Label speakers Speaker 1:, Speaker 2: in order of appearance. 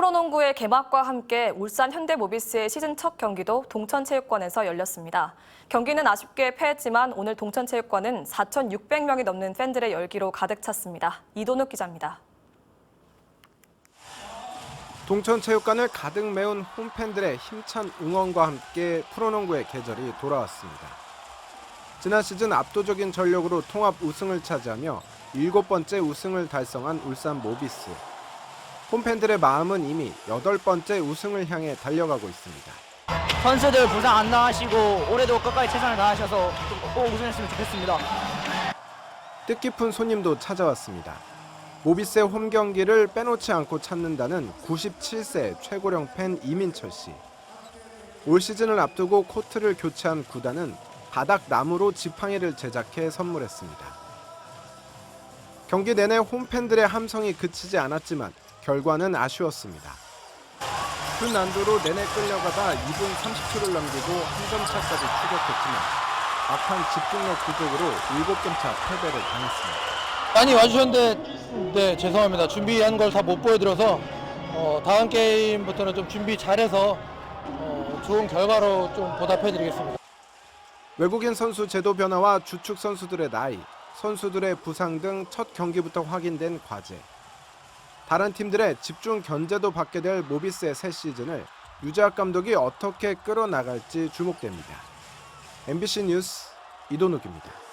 Speaker 1: 프로농구의 개막과 함께 울산 현대모비스의 시즌 첫 경기도 동천체육관에서 열렸습니다. 경기는 아쉽게 패했지만 오늘 동천체육관은 4,600명이 넘는 팬들의 열기로 가득 찼습니다. 이도욱 기자입니다.
Speaker 2: 동천체육관을 가득 메운 홈팬들의 힘찬 응원과 함께 프로농구의 계절이 돌아왔습니다. 지난 시즌 압도적인 전력으로 통합 우승을 차지하며 일곱 번째 우승을 달성한 울산 모비스. 홈팬들의 마음은 이미 여덟 번째 우승을 향해 달려가고 있습니다.
Speaker 3: 선수들 부상 안 나시고 올해도 끝까지 최선을 다하셔서 꼭 우승했으면 좋겠습니다.
Speaker 2: 뜻깊은 손님도 찾아왔습니다. 모비스의 홈 경기를 빼놓지 않고 찾는다는 97세 최고령 팬 이민철 씨. 올 시즌을 앞두고 코트를 교체한 구단은 바닥 나무로 지팡이를 제작해 선물했습니다. 경기 내내 홈팬들의 함성이 그치지 않았지만 결과는 아쉬웠습니다. 큰 난도로 내내 끌려가다 2분 30초를 남기고 한 점 차까지 추격했지만 막판 집중력 부족으로 7점 차 패배를 당했습니다.
Speaker 4: 많이 와주셨는데 네 죄송합니다 준비한 걸 다 못 보여드려서 어, 다음 게임부터는 좀 준비 잘해서 어, 좋은 결과로 좀 보답해드리겠습니다.
Speaker 2: 외국인 선수 제도 변화와 주축 선수들의 나이, 선수들의 부상 등 첫 경기부터 확인된 과제. 다른 팀들의 집중 견제도 받게 될 모비스의 새 시즌을 유재학 감독이 어떻게 끌어나갈지 주목됩니다. MBC 뉴스 이도욱입니다.